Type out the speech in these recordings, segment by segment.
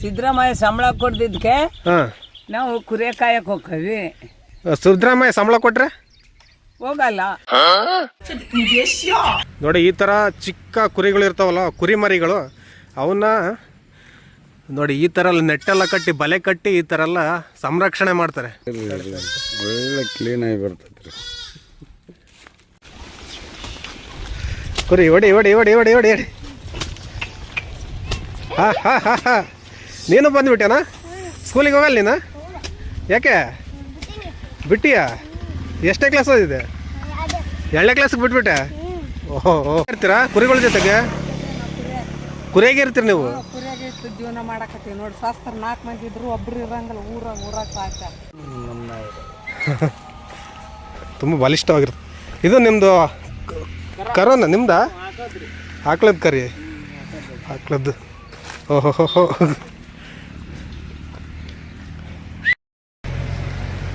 ಸಿದ್ದರಾಮಯ್ಯ ಸಂಬಳ ಕೊಡ್ದಿದ್ಕೆ ಹಾಂ. ನಾವು ಕುರಿ ಕಾಯಕ್ ಹೋಗ್ತೀವಿ. ಸಿದ್ದರಾಮಯ್ಯ ಸಂಬಳ ಕೊಟ್ರೆ? ಹೋಗಲ್ಲ. ನೋಡಿ ಈ ಥರ ಚಿಕ್ಕ ಕುರಿಗಳು ಇರ್ತಾವಲ್ಲ ಕುರಿಮರಿಗಳು ಅವನ್ನ ನೋಡಿ ಈ ಥರ ಎಲ್ಲ ನೆಟ್ಟೆಲ್ಲ ಕಟ್ಟಿ ಬಲೆ ಕಟ್ಟಿ ಈ ಥರ ಎಲ್ಲ ಸಂರಕ್ಷಣೆ ಮಾಡ್ತಾರೆ. ಒಳ್ಳೆ ಆಗಿ ಬರ್ತೈತ್ರಿ ಕುರಿ ಹೊಡಿ ಹೊಡಿ ಹೊಡಿ ಹೊಡಿ ಹೊಡಿ ಹೊಡಿ ಹಾ ಹಾ ಹಾ ಹಾ. ನೀನು ಬಂದ್ಬಿಟ್ಟೇನಾ? ಸ್ಕೂಲಿಗೆ ಹೋಗಲ್ಲ ನೀನು? ಯಾಕೆ? ಬಿಟ್ಟಿಯಾ? ಎಷ್ಟೇ ಕ್ಲಾಸ್ ಓದಿದೆ ಎರಡನೇ ಕ್ಲಾಸ್ಗೆ ಬಿಟ್ಬಿಟ್ಟೆ? ಓಹೋ ಇರ್ತೀರಾ? ಕುರಿಗಳ ಜೊತೆಗೆ? ಕುರಿಯಾಗೆ ಇರ್ತೀರಿ ನೀವು? ಜೀವನ ಮಾಡಕತ್ತೀವಿ. ನೋಡಿ ಶಾಸ್ತ್ರ ನಾಲ್ಕು ಮಂದಿ ಇದ್ರು ಒಬ್ರು ಇರಂಗಲ್ಲ. ಊರ ಊರಾಗ ಸಾಕ ತುಂಬ ಬಲಿಷ್ಠವಾಗಿರುತ್ತೆ. ಇದು ನಿಮ್ಮದು ಕರೋನ ನಿಮ್ದ? ಆಕ್ಳದ್ದು ಕರಿ. ಆಕ್ಳದ್ದು. ಓಹೋ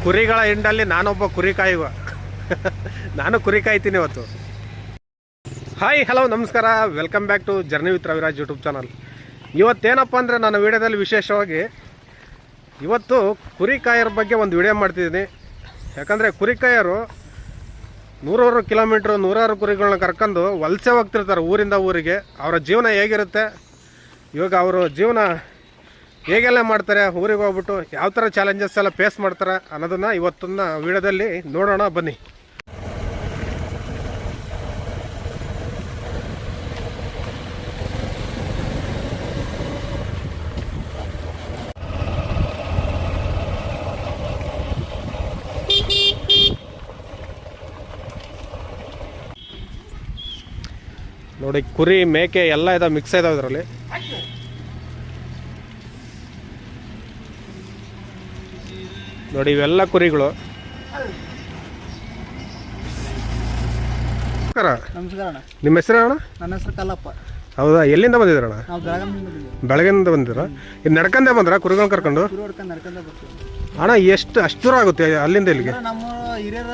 ಕುರಿಗಳ ಹಿಂಡಲ್ಲಿ ನಾನೊಬ್ಬ ಕುರಿ ಕಾಯುವ ನಾನು ಕುರಿ ಕಾಯ್ತೀನಿ ಇವತ್ತು. ಹಾಯ್ ಹಲೋ ನಮಸ್ಕಾರ. Welcome back to journey with Raviraj YouTube channel ಇವತ್ತೇನಪ್ಪ ಅಂದರೆ ನನ್ನ ವಿಡಿಯೋದಲ್ಲಿ ವಿಶೇಷವಾಗಿ ಇವತ್ತು ಕುರಿ ಕಾಯರ ಬಗ್ಗೆ ಒಂದು ವಿಡಿಯೋ ಮಾಡ್ತಿದ್ದೀನಿ. ಯಾಕಂದರೆ ಕುರಿ ಕಾಯರು ನೂರಾರು ಕಿಲೋಮೀಟ್ರ್, ನೂರಾರು ಕುರಿಗಳನ್ನ ಕರ್ಕೊಂಡು ವಲಸೆ ಹೋಗ್ತಿರ್ತಾರೆ ಊರಿಂದ ಊರಿಗೆ. ಅವರ ಜೀವನ ಹೇಗಿರುತ್ತೆ? ಇವಾಗ ಅವರು ಜೀವನ ಹೇಗೆಲ್ಲ ಮಾಡ್ತಾರೆ, ಊರಿಗೆ ಹೋಗ್ಬಿಟ್ಟು ಯಾವ ಥರ ಚಾಲೆಂಜಸ್ ಎಲ್ಲ ಫೇಸ್ ಮಾಡ್ತಾರೆ ಅನ್ನೋದನ್ನು ಇವತ್ತನ್ನ ವಿಡಿಯೋದಲ್ಲಿ ನೋಡೋಣ, ಬನ್ನಿ. ನೋಡಿ, ಕುರಿ, ಮೇಕೆ ಎಲ್ಲ ಇದಾವೆ ಮಿಕ್ಸ್ ಇದಾವೆ ಇದರಲ್ಲಿ. ನೋಡಿ ಇವೆಲ್ಲ ಕುರಿಗಳು. ನಮಸ್ಕಾರ. ನಮಸ್ಕಾರ ಅಣ್ಣ. ನಿಮ್ಮ ಹೆಸರು ಅಣ್ಣ? ನನ್ನ ಹೆಸರು ಕಲ್ಲಪ್ಪ. ಹೌದಾ ಎಲ್ಲಿಂದ ಬಂದಿದ್ರಣ್ಣ ಬೆಳಗಿಂದ ಬೆಳಗಾವಿಯಿಂದ ಬಂದಿದ್ದೀವಿ. ಬಂದಿದ್ದೀರ? ಇದು ಬಂದ್ರ ಕುರಿಗಳನ್ನ ಕರ್ಕೊಂಡು? ಕುರಿ ಹೊಡ್ಕೊಂಡು ನಡ್ಕೊಂಡ ಬರ್ತೀವಿ. ಅಣ್ಣ ಎಷ್ಟು ಅಷ್ಟು ದೂರ ಆಗುತ್ತೆ ಅಲ್ಲಿಂದ ಇಲ್ಲಿಗೆ? ಅಂದ್ರೆ ನಮ್ಮ ಹಿರಿಯರ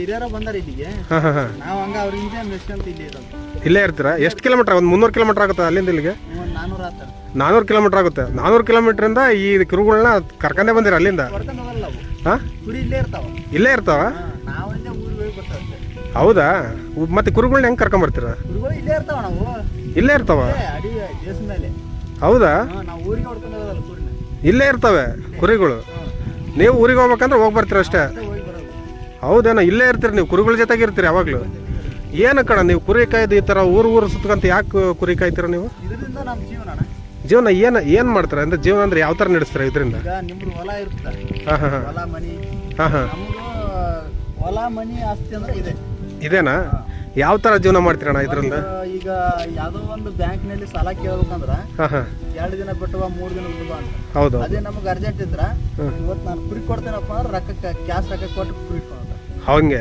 ಹಿರಿಯರ ಬಂದಾರ ಇಲ್ಲಿಗೆ. ಹಾಂ ಹಾಂ ಹಾಂ. ನಾವು ಹಂಗ ಅವ್ರಿಂದ ಮೆಸ್ಕೊಂತ ಇಲ್ಲಿ ಇರೋದು. ಇಲ್ಲೇ ಇರ್ತೀರಾ? ಎಷ್ಟು ಕಿಲೋಮೀಟ್ರ್ ಒಂದು ಮುನ್ನೂರು ಕಿಲೋಮೀಟ್ರ್ ಆಗುತ್ತೆ ಅಲ್ಲಿಂದ ಇಲ್ಲಿಗೆ? ಒಂದು ನಾನ್ನೂರು ಆತ. ನಾನ್ನೂರು ಕಿಲೋಮೀಟ್ರ್ ಆಗುತ್ತೆ. ನಾನ್ನೂರು ಕಿಲೋಮೀಟ್ರಿಂದ ಈ ಕುರುಗಳನ್ನ ಕರ್ಕೊಂಡೇ ಬಂದಿರ ಅಲ್ಲಿಂದ? ಹೊಡ್ಕೊಂಡು ಹೋಗಲ್ಲ ಅವು ಹಾಂ? ಇಲ್ಲೇ ಇರ್ತಾವ. ಇಲ್ಲೇ ಹೌದಾ? ಮತ್ತೆ ಕುರುಗಳನ್ನ ಹೆಂಗೆ ಕರ್ಕೊಂಬರ್ತೀರ ಇಲ್ಲೇ ಇರ್ತಾವ ನಾವು. ಇಲ್ಲೇ ಇರ್ತಾವ? ಹೌದಾ? ಇಲ್ಲೇ ಇರ್ತವೆ ಕುರಿಗಳು. ನೀವು ಊರಿಗೆ ಹೋಗ್ಬೇಕಂದ್ರೆ ಹೋಗಿ ಬರ್ತೀರ ಅಷ್ಟೇ. ಹೌದೇನ ಇಲ್ಲೇ ಇರ್ತೀರಿ ನೀವು ಕುರಿಗಳ ಜೊತೆಗೆ ಇರ್ತೀರಿ ಯಾವಾಗಲೂ. ಏನು ಕಣ ನೀವು ಕುರಿ ಕಾಯ್ದು ಈ ಥರ ಊರು ಊರು ಸುತ್ತಕಂತ ಯಾಕೆ ಕುರಿ ಕಾಯ್ತೀರ ನೀವು? ಜೀವನ ಏನು ಏನು ಮಾಡ್ತಾರೆ? ಅಂದ್ರೆ ಜೀವನ ಅಂದ್ರೆ ಯಾವ ಥರ ನಡೆಸ್ತಾರೆ ಇದರಿಂದ? ಈಗ ನಿಮ್ದು ಹೊಲ ಇರ್ತದೆ ಹಾಂ ಹಾಂ ಹಾಂ. ಹೊಲ ಮನಿ. ಹಾಂ ಹಾಂ. ನಮ್ದು ಹೊಲ ಮನಿ ಆಸ್ತಿ ಅಂದ್ರೆ ಇದೆ. ಇದೇನಾ? ಯಾವ ಥರ ಜೀವನ ಮಾಡ್ತೀರಣ್ಣ ಇದರಿಂದ? ಈಗ ಯಾವ್ದೋ ಒಂದು ಬ್ಯಾಂಕ್ನಲ್ಲಿ ಸಾಲ ಕೇಳ್ಬೇಕಂದ್ರ ಹಾಂ ಹಾಂ. ಎರಡು ದಿನ ಬಿಟ್ಟು ಮೂರು ದಿನ ಬಿಟ್ಟು ಬಾ ಅಂತ. ಹೌದು ಅದೇ ನಮಗೆ ಅರ್ಜೆಂಟ್ ಇದ್ರ ಇವತ್ತು ನಾನು ಕುರಿ ಕೊಡ್ತೇನಪ್ಪ ಅಂದ್ರೆ ರೊಕ್ಕ ಕ್ಯಾಶ್ ರೊಕ್ಕ ಕೊಟ್ಟು ಕುರಿ ಇಟ್ಕೊಂಡ ಹಂಗೆ.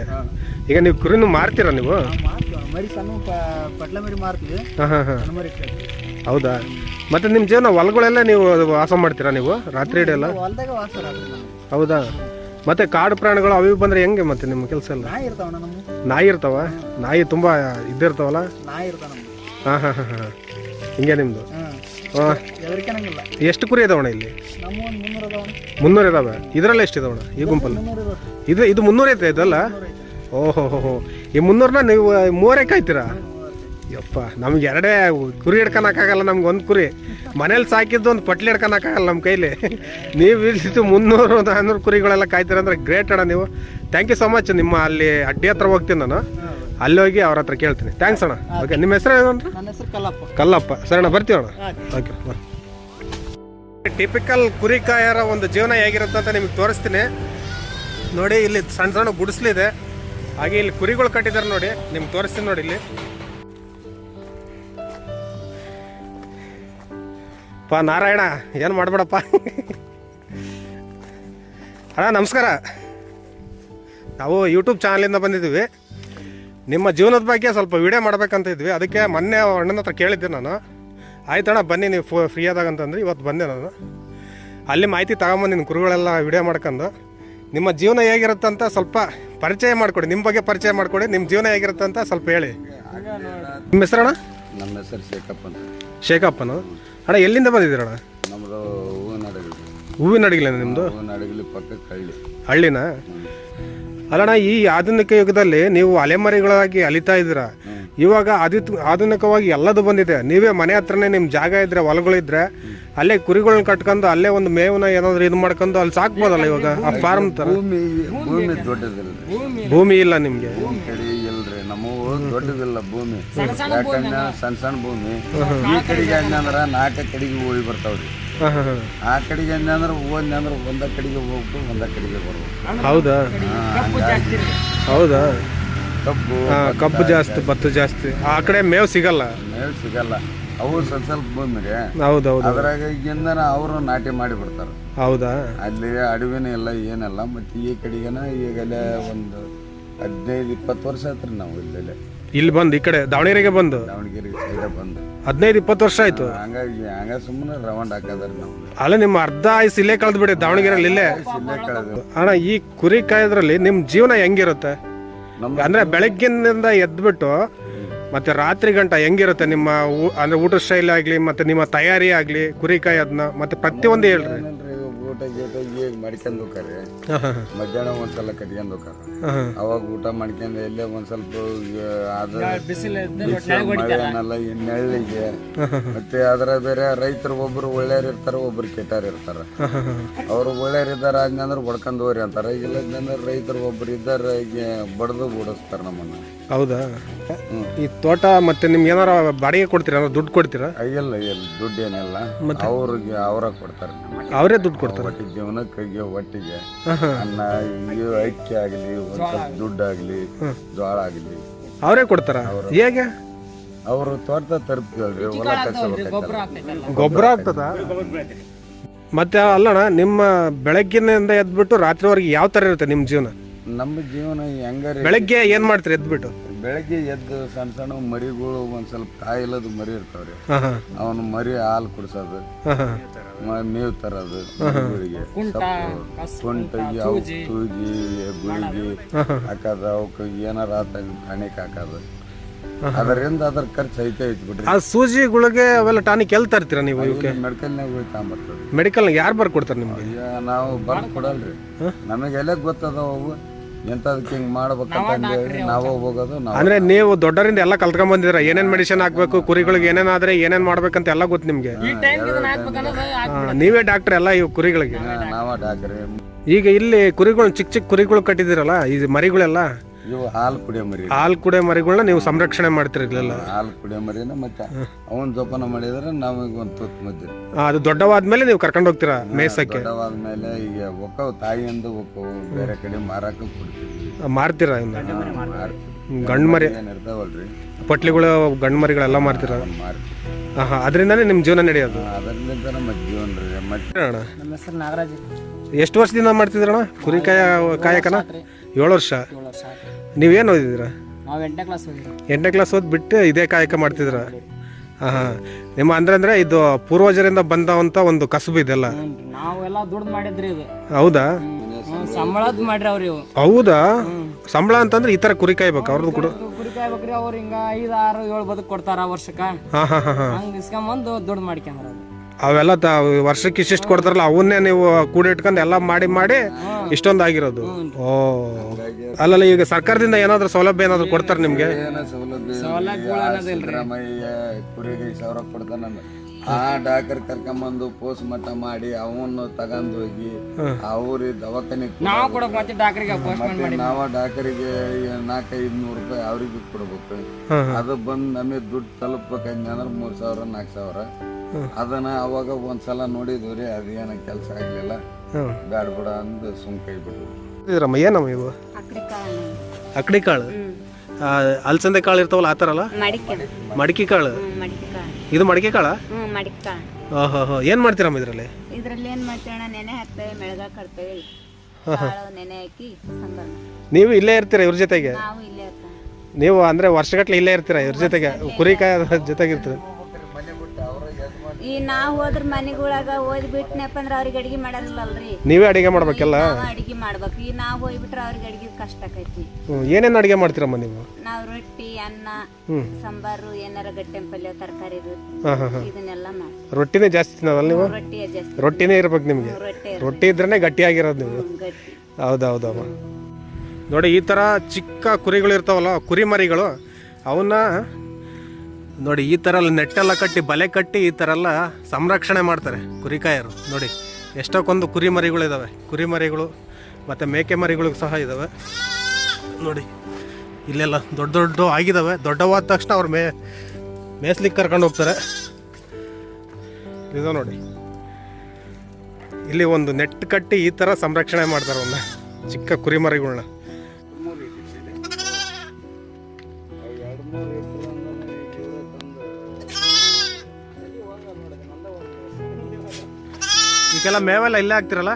ಈಗ ನೀವು ಕುರಿನೂ ಮಾರ್ತೀರಾ ನೀವು? ನಾವು ಮರಿ ಸಣ್ಣ ಪ- ಪಟ್ಲ ಮರಿ ಮಾರ್ತೀವಿ. ಹಾಂ ಹಾಂ ಹಾಂ. ಸಣ್ಣ ಮರಿ ಕೇಳ್ತೀವಿ ಹೌದಾ? ಮತ್ತೆ ನಿಮ್ಮ ಜೀವನ ಹೊಲಗಳೆಲ್ಲ ನೀವು ವಾಸ ಮಾಡ್ತೀರಾ ನೀವು? ರಾತ್ರಿ ಇಡೀ ಎಲ್ಲ ಹೊಲ್ದಾಗ ವಾಸ ರಾತ್ರಿ ಹೌದಾ? ಮತ್ತೆ ಕಾಡು ಪ್ರಾಣಿಗಳು ಅವು ಇವು ಬಂದ್ರೆ ಹೆಂಗೆ ಮತ್ತೆ ನಿಮ್ಮ ಕೆಲಸ ಎಲ್ಲ? ನಾಯಿ ಇರ್ತಾವಣ್ಣ ನಮ್ಮ ನಾಯಿ ಇರ್ತಾವ? ನಾಯಿ ತುಂಬ ಇದ್ದಿರ್ತಾವಲ್ಲ ನಾಯಿ ಇರ್ತಾವ ನಮ್ಗೆ ಹಾಂ ಹಾಂ ಹಾಂ ಹಾಂ. ಹಿಂಗೆ ನಿಮ್ಮದು ಹಾಂ ಹೆದರಿಕೆನಂಗಿಲ್ಲ ಎಷ್ಟು ಕುರಿ ಇದಾವಣ ಇಲ್ಲಿ? ನಮ್ಮ ಒಂದು ಮುನ್ನೂರು ಇದಾವೆ? ಇದರಲ್ಲಿ ಎಷ್ಟು ಇದಾವಣ ಈ ಗುಂಪಲ್ಲಿ? ಮುನ್ನೂರು ಇದು ಇದು ಮುನ್ನೂರು ಐತೆ ಇದಲ್ಲ? ಓಹೋ ಹೋ ಹೋ ಈ ಮುನ್ನೂರನ್ನ ನೀವು ಮೂರೇ ಕಾಯ್ತೀರಾ ಯಪ್ಪ ನಮ್ಗೆ ಎರಡೇ ಕುರಿ ಹಿಡ್ಕೊಳಕ್ಕಾಗಲ್ಲ ನಮ್ಗೆ ಒಂದು ಕುರಿ. ಮನೇಲಿ ಸಾಕಿದ್ದು ಒಂದು ಪಟ್ಲಿ ಹಿಡ್ಕೊಳಕ್ಕಾಗಲ್ಲ ನಮ್ಮ ಕೈಲಿ. ನೀವು ಇಲ್ಲಿದ್ದು ಮುನ್ನೂರು ನಾನ್ನೂರು ಕುರಿಗಳೆಲ್ಲ ಕಾಯ್ತೀರ ಅಂದ್ರೆ ಗ್ರೇಟ್ ಅಣ್ಣ ನೀವು. ಥ್ಯಾಂಕ್ ಯು ಸೊ ಮಚ್ ನಿಮ್ಮ ಅಲ್ಲಿ ಅಡ್ಡಿ ಹತ್ರ ಹೋಗ್ತೀನಿ ನಾನು. ಅಲ್ಲಿ ಹೋಗಿ ಅವ್ರ ಹತ್ರ ಕೇಳ್ತೀನಿ. ಥ್ಯಾಂಕ್ಸ್ ಅಣ್ಣ. ಓಕೆ ನಿಮ್ಮ ಹೆಸರು ಏನು ಅಂದ್ರೆ? ಹೆಸರು ಕಲ್ಲಪ್ಪ. ಕಲ್ಲಪ್ಪ. ಸರಿ ಬರ್ತೀವಿ ಅಣ್ಣ. ಓಕೆ ಓಕೆ ಟಿಪಿಕಲ್ ಕುರಿ ಕಾಯರ ಒಂದು ಜೀವನ ಹೇಗಿರುತ್ತೆ ಅಂತ ನಿಮಗೆ ತೋರಿಸ್ತೀನಿ. ನೋಡಿ ಇಲ್ಲಿ ಸಣ್ಣ ಸಣ್ಣ ಗುಡಿಸ್ಲಿದೆ ಹಾಗೆ ಇಲ್ಲಿ ಕುರಿಗಳು ಕಟ್ಟಿದ್ದಾರೆ ನೋಡಿ ನಿಮ್ಗೆ ತೋರಿಸ್ತೀನಿ ನೋಡಿ ಇಲ್ಲಿ. ಪಾ ನಾರಾಯಣ ಏನು ಮಾಡಬೇಡಪ್ಪ? ಅಣ್ಣ ನಮಸ್ಕಾರ. ನಾವು ಯೂಟ್ಯೂಬ್ ಚಾನಲಿಂದ ಬಂದಿದ್ದೀವಿ. ನಿಮ್ಮ ಜೀವನದ ಬಗ್ಗೆ ಸ್ವಲ್ಪ ವಿಡಿಯೋ ಮಾಡ್ಬೇಕಂತ ಇದ್ವಿ. ಅದಕ್ಕೆ ಮೊನ್ನೆ ಅಣ್ಣನ ಹತ್ರ ಕೇಳಿದ್ದೆ ನಾನು. ಆಯ್ತಣ್ಣ ಬನ್ನಿ ನೀವು ಫೋ ಫ್ರೀ ಆದಾಗ ಅಂತಂದ್ರೆ ಇವತ್ತು ಬಂದೆ ನಾನು. ಅಲ್ಲಿ ಮಾಹಿತಿ ತಗೊಂಬಂದು ನಿನ್ನ ಕುರುಗಳೆಲ್ಲ ವಿಡಿಯೋ ಮಾಡ್ಕೊಂಡು ನಿಮ್ಮ ಜೀವನ ಹೇಗಿರುತ್ತೆ ಅಂತ ಸ್ವಲ್ಪ ಪರಿಚಯ ಮಾಡಿಕೊಡಿ. ನಿಮ್ಮ ಬಗ್ಗೆ ಪರಿಚಯ ಮಾಡಿಕೊಡಿ. ನಿಮ್ಮ ಜೀವನ ಹೇಗಿರುತ್ತೆ ಅಂತ ಸ್ವಲ್ಪ ಹೇಳಿ. ನಿಮ್ಮ ಹೆಸರಣ್ಣ? ನಮ್ಮ ಹೆಸರು ಶೇಖಪ್ಪನ. ಶೇಖಪ್ಪನು? ಅಣ್ಣ ಎಲ್ಲಿಂದ ಬಂದಿದ್ದೀರಣ ನಮ್ದು ಹೂವಿನ ಅಡಗಿಲಿ. ಹೂವಿನ ನಿಮ್ಮದು ಹೂವಿನ ಅಡಗಲಿ ಪಕ್ಕಕ್ಕೆ ಹಳ್ಳಿ. ಹಳ್ಳಿನ? ಅಲ್ಲಣ್ಣ ಈ ಆಧುನಿಕ ಯುಗದಲ್ಲಿ ನೀವು ಅಲೆಮರಿಗಳಾಗಿ ಅಲಿತಾ ಇದ್ದೀರಾ. ಇವಾಗ ಆದಿ ಆಧುನಿಕವಾಗಿ ಎಲ್ಲದು ಬಂದಿದೆ. ನೀವೇ ಮನೆ ಹತ್ರನೇ ನಿಮ್ಮ ಜಾಗ ಇದ್ರೆ ಹೊಲಗಳಿದ್ರೆ ಅಲ್ಲೇ ಕುರಿಗಳನ್ನ ಕಟ್ಕೊಂಡು ಅಲ್ಲೇ ಒಂದು ಮೇವನ್ನ ಏನಾದ್ರು ಇದು ಮಾಡ್ಕೊಂಡು ಅಲ್ಲಿ ಸಾಕ್ಬೋದಲ್ಲ ಇವಾಗ? ಆ ಫಾರ್ಮ್ ತರ? ಭೂಮಿ ಭೂಮಿ ಇಲ್ಲ ನಿಮ್ಗೆ? ದೊಡ್ಡದಿಲ್ಲ ಭೂಮಿ. ಯಾಕಂದ್ರೆ ಸಣ್ಣ ಸಣ್ಣ ಭೂಮಿ. ಈ ಕಡೆಗೆ ಅಂದ್ರೆ ನಾಲ್ಕು ಕಡೆಗೆ ಹೋಗಿ ಬರ್ತಾವ್ರಿ. ಆ ಕಡೆಗೆ ಅಂದ್ರೆ ಹೋದ್ನಿ ಅಂದ್ರೆ ಒಂದ ಕಡೆಗೆ ಹೋಗ್ಬೇಕು ಒಂದ ಕಡೆಗೆ ಬರ್ಬೇಕು ಹೌದಾ? ಹೌದಾ? ಕಬ್ಬು ಕಬ್ಬು ಜಾಸ್ತಿ ಭತ್ತ ಜಾಸ್ತಿ. ಆ ಕಡೆ ಮೇವು ಸಿಗಲ್ಲ. ಮೇವು ಸಿಗಲ್ಲ. ಅವ್ರು ಸ್ವಲ್ಪ ಸ್ವಲ್ಪ ಭೂಮಿ ರೀ. ಹೌದೌದು. ಅದ್ರಾಗ ಈಗಿಂದ ಅವರು ನಾಟಿ ಮಾಡಿ ಬಿಡ್ತಾರೆ. ಹೌದಾ? ಅಲ್ಲಿ ಅಡವಿನ ಇಲ್ಲ ಏನಲ್ಲ ಮತ್ತೆ ಈ ಕಡೆಗೆನ ಈಗಲೇ ಒಂದು ಹದಿನೈದು ಇಪ್ಪತ್ತು ವರ್ಷ ಆತ್ರಿ ನಾವು ಇಲ್ಲೆಲ್ಲ ಇಲ್ಲಿ ಬಂದು ಈ ಕಡೆ ದಾವಣಗೆರೆಗೆ ಬಂದು? ದಾವಣಗೆರೆ ಸೈಡ ಬಂದು. ಹದಿನೈದು ಇಪ್ಪತ್ತು ವರ್ಷ ಆಯ್ತು. ಹಂಗಾಗಿ ಹಂಗ ಸುಮ್ಮನೆ ರೌಂಡ್ ಹಾಕದ್ರಿ ನಾವು. ಅಲ್ಲ ನಿಮ್ಮ ಅರ್ಧ ಆಯ್ಸ್ ಇಲ್ಲೇ ಕಳೆದು ಬಿಡಿ ದಾವಣಗೆರೆ ಇಲ್ಲೇ. ಇಲ್ಲೇ ಕಳೆದು. ಅಣ್ಣ ಈ ಕುರಿ ಕಾಯೋದ್ರಲ್ಲಿ ನಿಮ್ಮ ಜೀವನ ಹೆಂಗಿರುತ್ತೆ? ಅಂದ್ರೆ ಬೆಳಗ್ಗಿನಿಂದ ಎದ್ಬಿಟ್ಟು ಮತ್ತೆ ರಾತ್ರಿ ಗಂಟ ಹೆಂಗಿರುತ್ತೆ ನಿಮ್ಮ ಊ- ಅಂದ್ರೆ ಊಟ ಶೈಲಿ ಆಗ್ಲಿ ಮತ್ತೆ ನಿಮ್ಮ ತಯಾರಿ ಆಗ್ಲಿ ಕುರಿ ಕಾಯೋದ್ನ ಮತ್ತೆ ಪ್ರತಿಯೊಂದು ಹೇಳ್ರಿ. ಊಟ ಗೀಟ ಈಗ ಮಾಡ್ಕೊಂಡ್ ಹೋಗ್ರಿ ಹಾ, ಹಾ, ಮಧ್ಯಾಹ್ನ ಒಂದ್ಸಲ ಕಟ್ಕೊಂಡು ಹೋಗ್ತಾರ. ಅವಾಗ ಊಟ ಮಾಡ್ಕೊಂಡು ಎಲ್ಲೇ ಒಂದ್ ಸ್ವಲ್ಪ ಮಳೆನೆಲ್ಲ ಈ ನೆಳ್ಳಿಗೆ ಮತ್ತೆ ಅದ್ರ ಬೇರೆ ರೈತರು ಒಬ್ರು ಒಳ್ಳೆಯವ್ರು ಇರ್ತಾರ ಒಬ್ರು ಕೆಟ್ಟಾರ ಇರ್ತಾರ. ಅವ್ರು ಒಳ್ಳೆಯವ್ರು ಇದ್ದಾರ ಅಂದ್ರೆ ಹೊಡ್ಕೊಂಡ್ ಹೋಗ್ರಿ ಅಂತಾರ. ಇಲ್ಲದಂದ್ರೆ ರೈತರು ಒಬ್ರು ಇದ್ದಾರ ಈಗ ಬಡ್ದು ಓಡಿಸ್ತಾರ ನಮ್ಮನ್ನ. ಹೌದಾ? ಈ ತೋಟ ಮತ್ತೆ ನಿಮ್ಗೆ ಏನಾರ ಬಾಡಿಗೆ ಕೊಡ್ತೀರಾ ದುಡ್ಡು ಕೊಡ್ತೀರಾ? ಇಲ್ಲ ಇಲ್ಲ ದುಡ್ಡು ಏನಿಲ್ಲ. ಅವ್ರಿಗೆ ಅವರ ಕೊಡ್ತಾರೆ. ಅವರೇ ದುಡ್ಡು ಕೊಡ್ತಾರೆ. ಒಟ್ಟಿಗೆ ಜೀವನಕ್ಕೆ ಒಟ್ಟಿಗೆ. ಅನ್ನ ಇವು ಅಕ್ಕಿ ಆಗಲಿ ಒಂದ್ ದುಡ್ಡು ಆಗಲಿ ಜೋಳ ಆಗಲಿ. ಅವರೇ ಕೊಡ್ತಾರ? ಹೇಗೆ? ಅವರು ತೋಟ ತರ್ತೀವಲ್ರಿ ಹೊಲ ಗೊಬ್ಬರ ಆಗ್ತದ? ಮತ್ತೆ ಅಲ್ಲಣ್ಣ ನಿಮ್ಮ ಬೆಳಗ್ಗಿನಿಂದ ಎದ್ಬಿಟ್ಟು ರಾತ್ರಿವರೆಗೆ ಯಾವ ತರ ಇರುತ್ತೆ ನಿಮ್ಮ ಜೀವನ? ನಮ್ಮ ಜೀವನ ಹೆಂಗ ಬೆಳಗ್ಗೆ ಏನ್ ಮಾಡ್ತೀರಿ ಎದ್ಬಿಟ್ಟು? ಬೆಳಗ್ಗೆ ಎದ್ದು ಸಣ್ಣ ಸಣ್ಣ ಮರಿಗಳು ಒಂದ್ ಸ್ವಲ್ಪ ಕಾಯಿಲ್ಲದ ಮರಿ ಇರ್ತಾವ್ರಿ. ಅವನು ಮರಿ ಹಾಲು ಕುಡಿಸೋದು. ಮ- ಮೇವು ತರೋದು ಗುಳಿಗೆ ಕುಂಟಗಿ ಅವು ಸೂಜಿ ಗುಳಿಗಿ ಹಾಕೋದು ಅವಕ್ಕೆ ಏನಾರ ಆತ ಟಾನಿಕ್ ಹಾಕೋದು. ಅದರಿಂದ ಅದ್ರ ಖರ್ಚು ಐತೆ ಐತಿ ಬಿಡ್ರಿ. ಆ ಸೂಜಿಗಳಿಗೆ ಅವೆಲ್ಲ ಟಾನಿಕ್ ಎಲ್ಲಿ ತರ್ತೀರಾ ನೀವು ಇವಕ್ಕೆ ಮೆಡಿಕಲ್ನಾಗ ಹೋಗಿ ತಗೊಂಬರ್ತದೆ ಮೆಡಿಕಲ್ ಯಾರು ಬರ್ಕೊಡ್ತಾರೆ ನಿಮ್ಗೆ? ಈಗ ನಾವು ಬರ್ದು ಕೊಡಲ್ರಿ ನಮಗೆಲ್ಲ ಗೊತ್ತದ ಅವು? ಎಂತದಕ್ಕೆ ಹಿಂಗೆ ಮಾಡ್ಬೇಕಂತ ಹೇಳಿ ನಾವು ಹೋಗೋದು ನಾವು ಅಂದ್ರೆ ನೀವು ದೊಡ್ಡರಿಂದ ಎಲ್ಲ ಕಲ್ತ್ಕೊಂಡ್ ಬಂದಿದ್ರ ಏನೇನ್ ಮೆಡಿಸಿನ್ ಹಾಕ್ಬೇಕು ಕುರಿಗಳಿಗೆ ಏನೇನ್ ಆದ್ರೆ ಏನೇನ್ ಮಾಡ್ಬೇಕಂತ ಎಲ್ಲ ಗೊತ್ತು ನಿಮ್ಗೆ? ಹಾ, ನೀವೇ ಡಾಕ್ಟರ್ ಎಲ್ಲ ಇವು ಕುರಿಗಳಿಗೆ? ನಾವ ಡಾಕ್ರಿ ಈಗ ಇಲ್ಲಿ ಕುರಿಗಳು ಚಿಕ್ಕ ಚಿಕ್ಕ ಕುರಿಗಳು ಕಟ್ಟಿದಿರಲ್ಲ ಈ ಮರಿಗಳೆಲ್ಲ? ಇವು ಹಾಲು ಕುಡಿಯೋ ಮರಿ ಹಾಲು ಕುಡಿಯೋ ಮರಿಗಳನ್ನ ನೀವು ಸಂರಕ್ಷಣೆ ಮಾಡ್ತಿರ್ಲಿಲ್ಲ. ಹಾಲು ಕುಡಿಯೋ ಮರಿನ ಮತ್ತೆ ಅವನ್ ಜೋಪಾನ ಮಾಡಿದ್ರೆ ನಮಗೆ ಒಂದು ತುತ್ತು ಮದ್ದಿರಿ ಅದು ದೊಡ್ಡವಾದ್ಮೇಲೆ ನೀವು ಕರ್ಕೊಂಡು ಹೋಗ್ತೀರಾ ಮೇಸಕ್ಕೆ ದೊಡ್ಡವಾದ್ಮೇಲೆ ಈಗ ಒಕ್ಕವು ತಾಯಿಯಿಂದ ಒಕ್ಕವು ಬೇರೆ ಕಡೆ ಮಾರಾಕ ಕೊಡ್ತೀವಿ. ಮಾರ್ತೀರಾ ಮಾರ್ತೀವಿ. ಗಂಡು ಮರಿ ಏನಿರ್ತಾವಲ್ರಿ ಪಟ್ಲಿಗಳು ಗಂಡು ಮರಿಗಳೆಲ್ಲ ಮಾರ್ತೀರ? ಅವ್ನ್ ಹಾಂ ಅದರಿಂದನೇ ನಿಮ್ಮ ಜೀವನ ನಡೆಯೋದು. ಅದರಿಂದ ನಮ್ಮ ಜೀವನ ರೀ ಮತ್ತೆ? ಅಣ್ಣ ನಮ್ಮ ಹೆಸರು ನಾಗರಾಜ್. ಎಷ್ಟು ವರ್ಷದಿಂದ ಮಾಡ್ತಿದ್ರಣ್ಣ? ಕುರಿ ಕಾಯ ಕಾಯಕನ? ಏಳು ವರ್ಷ ಏಳು ವರ್ಷ? ನೀವೇನು ಓದಿದ್ದೀರಾ? ನಾವು ಎಂಟನೇ ಕ್ಲಾಸ್ ಓದಿ ಬಿಟ್ಟು ಕ್ಲಾಸ್ ಇದೇ ಕಾಯಕ ಮಾಡ್ತಿದ್ರ ಹಾಂ ನಿಮ್ಮ ಅಂದ್ರೆ ಅಂದ್ರೆ ಇದು ಪೂರ್ವಜರಿಂದ ಬಂದಂಥ ಒಂದು ಕಸುಬು ಇದೆಲ್ಲ. ನಾವೆಲ್ಲ ಮಾಡಿದ್ರಿ ಇದು. ಹೌದಾ? ಸಂಬಳದ್ ಮಾಡ್ರಿ ಅವ್ರಿ ಇವು ಹೌದಾ? ಸಂಬಳ ಅಂತಂದ್ರೆ ಈ ಥರ ಕುರಿ ಕಾಯ್ಬೇಕು ಅವ್ರದ್ದು ಕೂಡ. ಕುರಿ ಕಾಯ್ಬೇಕ್ರಿ ಅವ್ರು ಹಿಂಗ ಐದು ಆರು ಏಳು ಬದುಕ್ ಕೊಡ್ತಾರ ವರ್ಷಕ್ಕೆ. ಹಾಂ ಹಾಂ ಹಾಂ ಹಾಂ. ಹಂಗ ಇಸ್ಕೊಂಬಂದು ದುಡ್ಡು ಮಾಡ್ಕೊಂಡ್ರ ಅವೆಲ್ಲ ತ ವರ್ಷಕ್ಕೆ ಇಷ್ಟಿಷ್ಟು ಕೊಡ್ತಾರಲ್ಲ ಅವನ್ನೇ ನೀವು ಕೂಡಿಟ್ಕೊಂಡು ಎಲ್ಲ ಮಾಡಿ ಮಾಡಿ ಇಷ್ಟೊಂದು ಆಗಿರೋದು ಓ. ಅಲ್ಲಲ್ಲ ಈಗ ಸರ್ಕಾರದಿಂದ ಏನಾದರೂ ಸೌಲಭ್ಯ ಏನಾದರೂ ಕೊಡ್ತಾರೆ ನಿಮಗೆ? ಸೌಲಭ್ಯ ಸಿದ್ದರಾಮಯ್ಯ ಕುರಿಗೆ ಸಾವಿರ ಆ ಡಾಕ್ಟರ್ ಕರ್ಕೊಂಬಂದು ಪೋಸ್ಟ್ ಮಾರ್ಟಮ್ ಮಾಡಿ ಅವನ್ನ ತಗೊಂಡ್ ಹೋಗಿ ಅವ್ರಿ ದವಾಖಾನೆ ನಾವು ಕೂಡ ಮತ್ತೆ ಡಾಕ್ಟ್ರಿಗೆ ಪೋಸ್ಟ್ಮೆಂಟ್ ಮತ್ತೆ ನಾವ ಡಾಕ್ಟರಿಗೆ ನಾಲ್ಕೈದು ನೂರು ರೂಪಾಯಿ ಅವ್ರಿಗೆ ಕೊಡ್ಬೇಕು. ಅದು ಬಂದು ನಮಗೆ ದುಡ್ಡು ತಲುಪಬೇಕಂದ್ರೆ ಮೂರ್ ಸಾವಿರ ನಾಲ್ಕು ಸಾವಿರ. ಅದನ್ನ ಅವಾಗ ಒಂದ್ಸಲ ನೋಡಿದ್ವಿ ಅದೇನ ಕೆಲಸ ಆಗ್ಲಿಲ್ಲ. ಬ್ಯಾಡ ಬಿಡ ಅಂದು ಸುಮ್ ಕೈ ಬಿಡ್ವಿ ಇದ್ರಮ್ಮ ಏನಮ್ಮ ಇವು? ಅಕಡಿ ಕಾಳು. ಅಲ್ಸಂದೆ ಕಾಳು ಇರ್ತಾವಲ್ಲ ಆ ಥರ ಅಲ್ಲ? ಮಡಿಕೆ. ಮಡಿಕೆ ಕಾಳು? ಮಡಿಕೆ ಕಾಳು. ಇದು ಮಡಿಕೆ ಕಾಳ? ಹ್ಞೂ ಮಡಿಕೆ ಕಾಳು ಓಹೋ ಹೋ ಏನು ಮಾಡ್ತೀರಮ್ಮ ಇದರಲ್ಲಿ? ಇದ್ರಲ್ಲಿ ಏನು ಮಾಡ್ತೀವಿ ಅಣ್ಣ ನೆನೆ ಹಾಕ್ತೇವೆ ಮೆಳಗ ಕಟ್ತೇವೆ. ಕಾಳು ನೆನೆ ಹಾಕಿ ನೀವು ಇಲ್ಲೇ ಇರ್ತೀರಾ ಇವ್ರ ಜೊತೆಗೆ? ನಾವು ಇಲ್ಲೇ ಇರ್ತಾವೆ. ನೀವು ಅಂದ್ರೆ ವರ್ಷಗಟ್ಟಲೆ ಇಲ್ಲೇ ಇರ್ತೀರಾ ಇವ್ರ ಜೊತೆಗೆ? ಕುರಿ ಕಾಯ ಜೊತೆಗೆ ಇರ್ತೀರ ಈ ನಾವು ಹೋದ್ರ ಮನೆಗೊಳಗ ಓದಿ ಬಿಟ್ನಪ್ಪ ಅಂದ್ರೆ ಅವ್ರಿಗೆ ಅಡಿಗೆ ಮಾಡಲ್ಲಲ್ರಿ ನೀವೇ ಅಡುಗೆ ಮಾಡ್ಬೇಕಲ್ಲ? ಅಡಿಗೆ ಮಾಡ್ಬೇಕು. ಈ ನಾವು ಹೋಗ್ಬಿಟ್ರೆ ಅವ್ರಿಗೆ ಅಡಿಗೆ ಕಷ್ಟ ಆಕೈತಿ. ಏನೇನು ಅಡುಗೆ ಮಾಡ್ತೀರಮ್ಮ ನೀವು? ನಾವು ರೊಟ್ಟಿ ಅನ್ನ. ಸಾಂಬಾರು ಏನಾರ ಗಟ್ಟೆ ಪಲ್ಯ ತರಕಾರಿ ಇದನ್ನೆಲ್ಲ ಮಾಡಿ ರೊಟ್ಟಿನೇ ಜಾಸ್ತಿ ತಿನ್ನೋದಲ್ಲ ನೀವು? ಜಾಸ್ತಿ. ರೊಟ್ಟಿನೇ ಇರ್ಬೇಕು ನಿಮಗೆ. ರೊಟ್ಟಿ ಇದ್ರೇನೆ ಇದ್ರೇ ಗಟ್ಟಿಯಾಗಿರೋದು ನೀವು. ಹೌದೌದಮ್ಮ. ನೋಡಿ ಈ ಥರ ಚಿಕ್ಕ ಕುರಿಗಳು ಇರ್ತಾವಲ್ಲ ಕುರಿಮರಿಗಳು ಅವನ್ನ ನೋಡಿ, ಈ ಥರ ನೆಟ್ಟೆಲ್ಲ ಕಟ್ಟಿ, ಬಲೆ ಕಟ್ಟಿ ಈ ಥರ ಎಲ್ಲ ಸಂರಕ್ಷಣೆ ಮಾಡ್ತಾರೆ ಕುರಿಕಾಯರು. ನೋಡಿ, ಎಷ್ಟಕ್ಕೊಂದು ಕುರಿ ಮರಿಗಳಿದ್ದಾವೆ ಕುರಿ ಮರಿಗಳು ಮತ್ತು ಮೇಕೆ ಮರಿಗಳು ಸಹ ಇದ್ದಾವೆ ನೋಡಿ, ಇಲ್ಲೆಲ್ಲ ದೊಡ್ಡ ದೊಡ್ಡ ಆಗಿದ್ದಾವೆ ದೊಡ್ಡವಾದ ತಕ್ಷಣ ಅವ್ರು ಮೇ ಮೇಸ್ಲಿಕ್ಕೆ ಕರ್ಕೊಂಡು ಹೋಗ್ತಾರೆ. ಇದು ನೋಡಿ, ಇಲ್ಲಿ ಒಂದು ನೆಟ್ ಕಟ್ಟಿ ಈ ಥರ ಸಂರಕ್ಷಣೆ ಮಾಡ್ತಾರೆ ಒಂದು ಚಿಕ್ಕ ಕುರಿಮರಿಗಳ್ನ ಈಗೆಲ್ಲ ಮೇವೆಲ್ಲ ಇಲ್ಲೇ ಹಾಕ್ತಿರಲ್ಲ?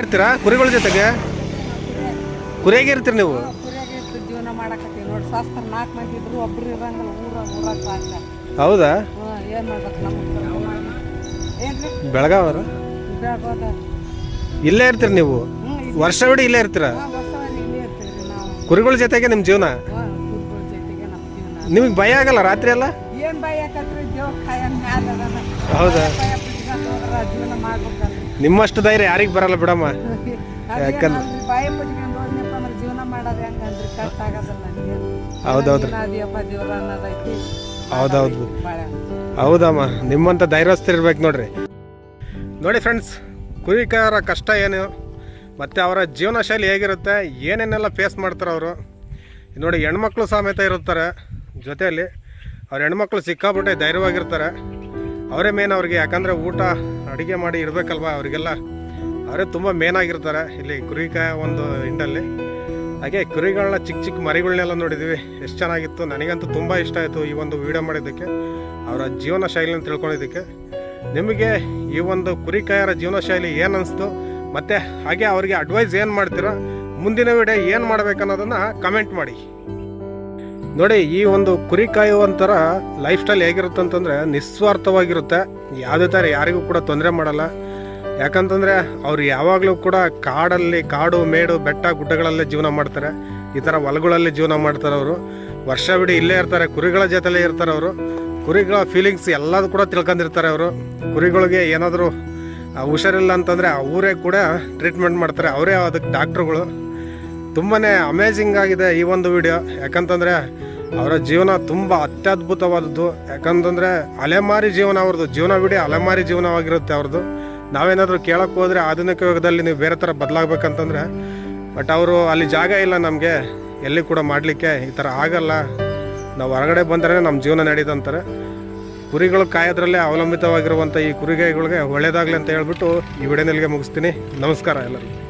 ಇರ್ತೀರಾ ಕುರಿಗಳ ಜೊತೆಗೆ? ಕುರಿಯಾಗೆ ಇರ್ತೀರಿ ನೀವು? ನಾಲ್ಕು ಮಂದಿ ಇದ್ರು ಒಬ್ರು ಇರಂಗಿಲ್ಲ ಊರ ಊರಾಗ ಸಾಕ ಹೌದಾ? ಏನು ಮಾಡ್ಬೇಕು ನಮ್ಮ ಏನ್ರಿ? ಬೆಳಗಾವರ? ಇದಾಗೋದ ಇಲ್ಲೇ ಇರ್ತೀರಿ ನೀವು? ವರ್ಷವಿಡೀ ಇಲ್ಲೇ ಇರ್ತೀರಾ? ಹಾಂ ಕುರಿಗಳ ಜೊತೆಗೆ ನಿಮ್ಮ ಜೀವನ. ನಿಮ್ಗೆ ಭಯ ಆಗಲ್ಲ ರಾತ್ರಿ ಎಲ್ಲ? ಏನು ಭಯ ಯಾಕಂದ್ರೆ ದೇವ್ರ ಕಾಯ ಮ್ಯಾಲ ಹೌದಾ? ಜೀವನ ನಿಮ್ಮಷ್ಟು ಧೈರ್ಯ ಯಾರಿಗೆ ಬರಲ್ಲ ಬಿಡಮ್ಮ. ಯಾಕಂದ್ರೆ- ಭಯ ಜೀವನ ಮಾಡೋದು ಹೆಂಗಂದ್ರಿ? ಕಷ್ಟ ಆಗೋದಲ್ಲ. ಹೌದೌದ್ರಿ. ಹೌದೌದು ಹೌದಮ್ಮ ನಿಮ್ಮಂಥ ಧೈರ್ಯಸ್ಥಿರ್ಬೇಕು ನೋಡ್ರಿ. ನೋಡಿ ಫ್ರೆಂಡ್ಸ್ ಕುರಿಕಾರ ಕಷ್ಟ ಏನು ಮತ್ತು ಅವರ ಜೀವನ ಶೈಲಿ ಹೇಗಿರುತ್ತೆ ಏನೇನೆಲ್ಲ ಫೇಸ್ ಮಾಡ್ತಾರೆ ಅವರು. ನೋಡಿ ಹೆಣ್ಮಕ್ಳು ಸಮೇತ ಇರುತ್ತಾರೆ. ಜೊತೆಯಲ್ಲಿ ಅವ್ರ ಹೆಣ್ಮಕ್ಳು ಸಿಕ್ಕಾಬಿಟ್ಟೆ ಧೈರ್ಯವಾಗಿರ್ತಾರೆ. ಅವರೇ ಮೇನ್ ಅವ್ರಿಗೆ ಯಾಕಂದರೆ ಊಟ ಅಡುಗೆ ಮಾಡಿ ಇರಬೇಕಲ್ವ ಅವರಿಗೆಲ್ಲ. ಅವರೇ ತುಂಬ ಮೇನ್ ಆಗಿರ್ತಾರೆ ಇಲ್ಲಿ ಕುರಿಕಾಯ ಒಂದು ಹಿಂಡಲ್ಲಿ. ಹಾಗೆ ಕುರಿಗಳನ್ನ ಚಿಕ್ಕ ಚಿಕ್ಕ ಮರಿಗಳನ್ನೆಲ್ಲ ನೋಡಿದ್ವಿ. ಎಷ್ಟು ಚೆನ್ನಾಗಿತ್ತು. ನನಗಂತೂ ತುಂಬ ಇಷ್ಟ ಆಯಿತು ಈ ಒಂದು ವಿಡಿಯೋ ಮಾಡಿದ್ದಕ್ಕೆ. ಅವರ ಜೀವನ ಶೈಲಿನ ತಿಳ್ಕೊಂಡಿದ್ದಕ್ಕೆ. ನಿಮಗೆ ಈ ಒಂದು ಕುರಿಕಾಯರ ಜೀವನ ಶೈಲಿ ಏನು ಅನಿಸ್ತು? ಮತ್ತು ಹಾಗೆ ಅವರಿಗೆ ಅಡ್ವೈಸ್ ಏನು ಮಾಡ್ತೀರಾ? ಮುಂದಿನ ವಿಡಿಯೋ ಏನು ಮಾಡಬೇಕನ್ನೋದನ್ನು ಕಮೆಂಟ್ ಮಾಡಿ. ನೋಡಿ, ಈ ಒಂದು ಕುರಿ ಕಾಯುವಂಥರ ಲೈಫ್ ಸ್ಟೈಲ್ ಹೇಗಿರುತ್ತೆ ಅಂತಂದರೆ ನಿಸ್ವಾರ್ಥವಾಗಿರುತ್ತೆ. ಯಾವುದೇ ಥರ ಯಾರಿಗೂ ಕೂಡ ತೊಂದರೆ ಮಾಡಲ್ಲ. ಯಾಕಂತಂದರೆ ಅವ್ರು ಯಾವಾಗಲೂ ಕೂಡ ಕಾಡಲ್ಲಿ ಕಾಡು, ಮೇಡು, ಬೆಟ್ಟ, ಗುಡ್ಡಗಳಲ್ಲೇ ಜೀವನ ಮಾಡ್ತಾರೆ. ಈ ಥರ ಹೊಲಗಳಲ್ಲಿ ಜೀವನ ಮಾಡ್ತಾರೆ ಅವರು. ವರ್ಷವಿಡೀ ಇಲ್ಲೇ ಇರ್ತಾರೆ, ಕುರಿಗಳ ಜೊತೆಲೇ ಇರ್ತಾರೆ ಅವರು. ಕುರಿಗಳ ಫೀಲಿಂಗ್ಸ್ ಎಲ್ಲದೂ ಕೂಡ ತಿಳ್ಕೊಂಡಿರ್ತಾರೆ ಅವರು. ಕುರಿಗಳಿಗೆ ಏನಾದರೂ ಹುಷಾರಿಲ್ಲ ಅಂತಂದರೆ ಅವರೇ ಕೂಡ ಟ್ರೀಟ್ಮೆಂಟ್ ಮಾಡ್ತಾರೆ. ಅವರೇ ಅದಕ್ಕೆ ಡಾಕ್ಟ್ರುಗಳು ತುಂಬಾ ಅಮೇಝಿಂಗ್ ಆಗಿದೆ ಈ ಒಂದು ವಿಡಿಯೋ ಯಾಕಂತಂದರೆ ಅವರ ಜೀವನ ತುಂಬ ಅತ್ಯದ್ಭುತವಾದದ್ದು. ಯಾಕಂತಂದರೆ ಅಲೆಮಾರಿ ಜೀವನ ಅವ್ರದ್ದು. ಜೀವನ ಬಿಡಿ ಅಲೆಮಾರಿ ಜೀವನವಾಗಿರುತ್ತೆ ಅವ್ರದ್ದು. ನಾವೇನಾದರೂ ಕೇಳಕ್ಕೆ ಹೋದರೆ ಆಧುನಿಕ ಯುಗದಲ್ಲಿ ನೀವು ಬೇರೆ ಥರ ಬದಲಾಗಬೇಕಂತಂದರೆ, ಬಟ್ ಅವರು ಅಲ್ಲಿ ಜಾಗ ಇಲ್ಲ ನಮಗೆ, ಎಲ್ಲಿ ಕೂಡ ಮಾಡಲಿಕ್ಕೆ ಈ ಥರ ಆಗಲ್ಲ. ನಾವು ಹೊರಗಡೆ ಬಂದರೆ ನಮ್ಮ ಜೀವನ ನಡೀತಂತಾರೆ ಕುರಿಗಳು ಕಾಯೋದ್ರಲ್ಲೇ ಅವಲಂಬಿತವಾಗಿರುವಂಥ ಈ ಕುರಿಗಾಯಿಗಳಿಗೆ ಒಳ್ಳೆಯದಾಗಲಿ ಅಂತ ಹೇಳ್ಬಿಟ್ಟು ಈ ವಿಡಿಯೋನಲ್ಲಿಗೆ ಮುಗಿಸ್ತೀನಿ. ನಮಸ್ಕಾರ ಎಲ್ಲರಿಗೂ.